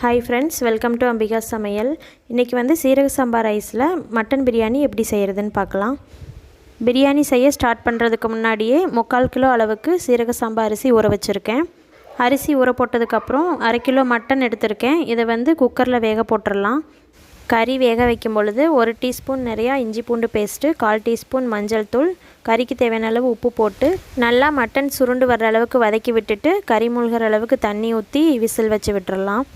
Hi friends welcome to Ambika சமையல் இன்றைக்கி வந்து சீரக சம்பா ரைஸில் மட்டன் பிரியாணி எப்படி செய்கிறதுன்னு பார்க்கலாம். பிரியாணி செய்ய ஸ்டார்ட் பண்ணுறதுக்கு முன்னாடியே முக்கால் கிலோ அளவுக்கு சீரக சம்பா அரிசி ஊற வச்சுருக்கேன். அரிசி ஊற போட்டதுக்கப்புறம் அரை கிலோ மட்டன் எடுத்திருக்கேன். இதை வந்து குக்கரில் வேக போட்டுடலாம் கறி வேக வைக்கும் பொழுது ஒரு டீஸ்பூன் நிறையா இஞ்சி பூண்டு பேஸ்ட்டு கால் டீஸ்பூன் மஞ்சள் தூள் கறிக்கு தேவையான அளவு உப்பு போட்டு நல்லா மட்டன் சுருண்டு வர்ற அளவுக்கு வதக்கி விட்டுட்டு கறி மூழ்கிற அளவுக்கு தண்ணி ஊற்றி விசில் வச்சு விட்டுறலாம்.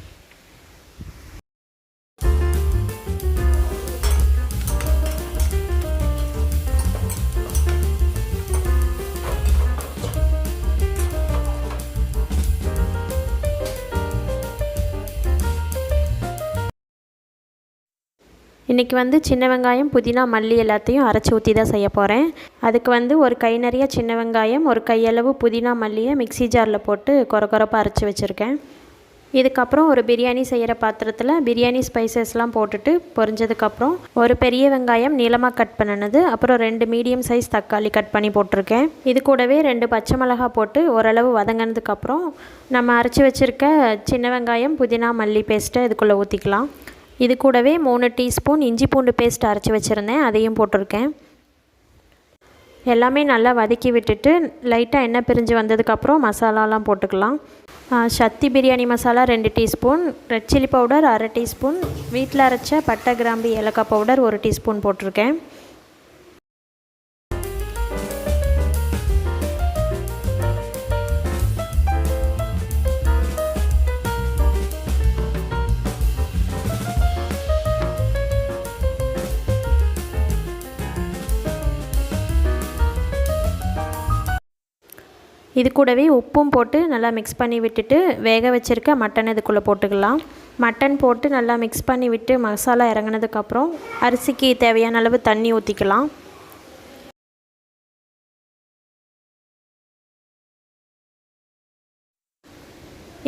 இன்றைக்கி வந்து சின்ன வெங்காயம் புதினா மல்லி எல்லாத்தையும் அரைச்சி ஊற்றி தான் செய்ய போகிறேன் அதுக்கு வந்து ஒரு கை நிறைய சின்ன வெங்காயம் ஒரு கையளவு புதினா மல்லியை மிக்சி ஜாரில் போட்டு கொர கொரப்பாக அரைச்சி வச்சுருக்கேன். இதுக்கப்புறம் ஒரு பிரியாணி செய்கிற பாத்திரத்தில் பிரியாணி ஸ்பைசஸ்லாம் போட்டுட்டு பொரிஞ்சதுக்கப்புறம் ஒரு பெரிய வெங்காயம் நீளமாக கட் பண்ணினது அப்புறம் ரெண்டு மீடியம் சைஸ் தக்காளி கட் பண்ணி போட்டிருக்கேன். இது கூடவே ரெண்டு பச்சை மிளகா போட்டு ஓரளவு வதங்கினதுக்கப்புறம் நம்ம அரைச்சி வச்சுருக்க சின்ன வெங்காயம் புதினா மல்லி பேஸ்ட்டை இதுக்குள்ளே ஊற்றிக்கலாம் இது கூடவே மூணு டீஸ்பூன் இஞ்சி பூண்டு பேஸ்ட் அரைச்சி வச்சுருந்தேன் அதையும் போட்டிருக்கேன். எல்லாமே நல்லா வதக்கி விட்டுட்டு லைட்டாக எண்ணெய் பிரிஞ்சு வந்ததுக்கப்புறம் மசாலாலாம் போட்டுக்கலாம். சக்தி பிரியாணி மசாலா ரெண்டு டீஸ்பூன் ரெட் சில்லி பவுடர் அரை டீஸ்பூன் வீட்டில் அரைச்ச பட்டை கிராம்பு ஏலக்காய் பவுடர் ஒரு டீஸ்பூன் போட்டிருக்கேன். இது கூடவே உப்பும் போட்டு நல்லா மிக்ஸ் பண்ணி விட்டுட்டு வேக வச்சுருக்க மட்டன் இதுக்குள்ளே போட்டுக்கலாம். மட்டன் போட்டு நல்லா மிக்ஸ் பண்ணி விட்டு மசாலா இறங்கினதுக்கப்புறம் அரிசிக்கு தேவையான அளவு தண்ணி ஊற்றிக்கலாம்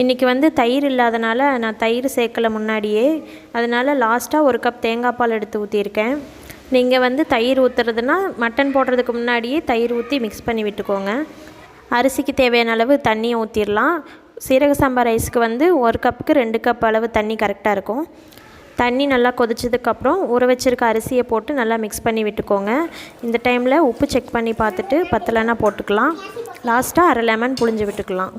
இன்றைக்கி வந்து தயிர் இல்லாதனால நான் தயிர் சேர்க்கலை முன்னாடியே. அதனால் லாஸ்ட்டாக ஒரு கப் தேங்காய் பால் எடுத்து ஊற்றியிருக்கேன் நீங்கள் வந்து தயிர் ஊற்றுறதுனா மட்டன் போடுறதுக்கு முன்னாடியே தயிர் ஊற்றி மிக்ஸ் பண்ணி விட்டுக்கோங்க. அரிசிக்கு தேவையான அளவு தண்ணியை ஊற்றிடலாம் சீரக சாம்பார் ரைஸுக்கு வந்து ஒரு கப்புக்கு ரெண்டு கப் அளவு தண்ணி கரெக்டாக இருக்கும். தண்ணி நல்லா கொதிச்சதுக்கப்புறம் ஊற வச்சுருக்க அரிசியை போட்டு நல்லா மிக்ஸ் பண்ணி விட்டுக்கோங்க. இந்த டைமில் உப்பு செக் பண்ணி பார்த்துட்டு பத்தலைன்னா போட்டுக்கலாம். லாஸ்ட்டாக அரை லெமன் புழிஞ்சு விட்டுக்கலாம்.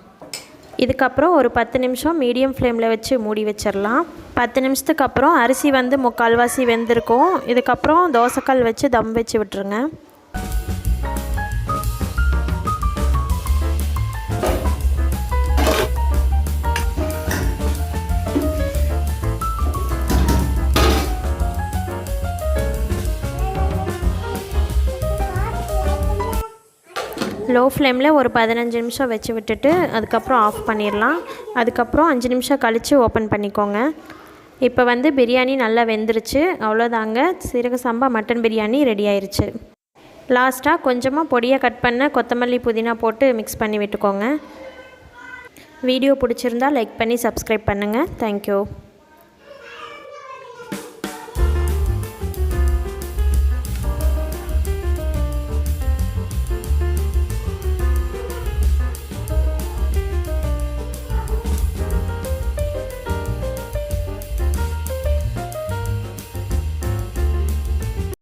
இதுக்கப்புறம் ஒரு பத்து நிமிஷம் மீடியம் ஃப்ளேமில் வச்சு மூடி வச்சிடலாம். பத்து நிமிஷத்துக்கு அப்புறம் அரிசி வந்து முக்கால்வாசி வெந்திருக்கும். இதுக்கப்புறம் தோசைக்கல் வச்சு தம் வச்சு விட்டுருங்க. லோ ஃப்ளேமில் ஒரு பதினஞ்சு நிமிஷம் வச்சு விட்டுட்டு அதுக்கப்புறம் ஆஃப் பண்ணிடலாம். அதுக்கப்புறம் அஞ்சு நிமிஷம் கழித்து ஓப்பன் பண்ணிக்கோங்க. இப்போ வந்து பிரியாணி நல்லா வெந்துருச்சு. அவ்வளோதாங்க. சீரக சம்பா மட்டன் பிரியாணி ரெடி ஆயிடுச்சு லாஸ்ட்டாக கொஞ்சமாக பொடியாக கட் பண்ண கொத்தமல்லி புதினா போட்டு மிக்ஸ் பண்ணி விட்டுக்கோங்க. வீடியோ பிடிச்சிருந்தா லைக் பண்ணி சப்ஸ்கிரைப் பண்ணுங்கள் தேங்க்யூ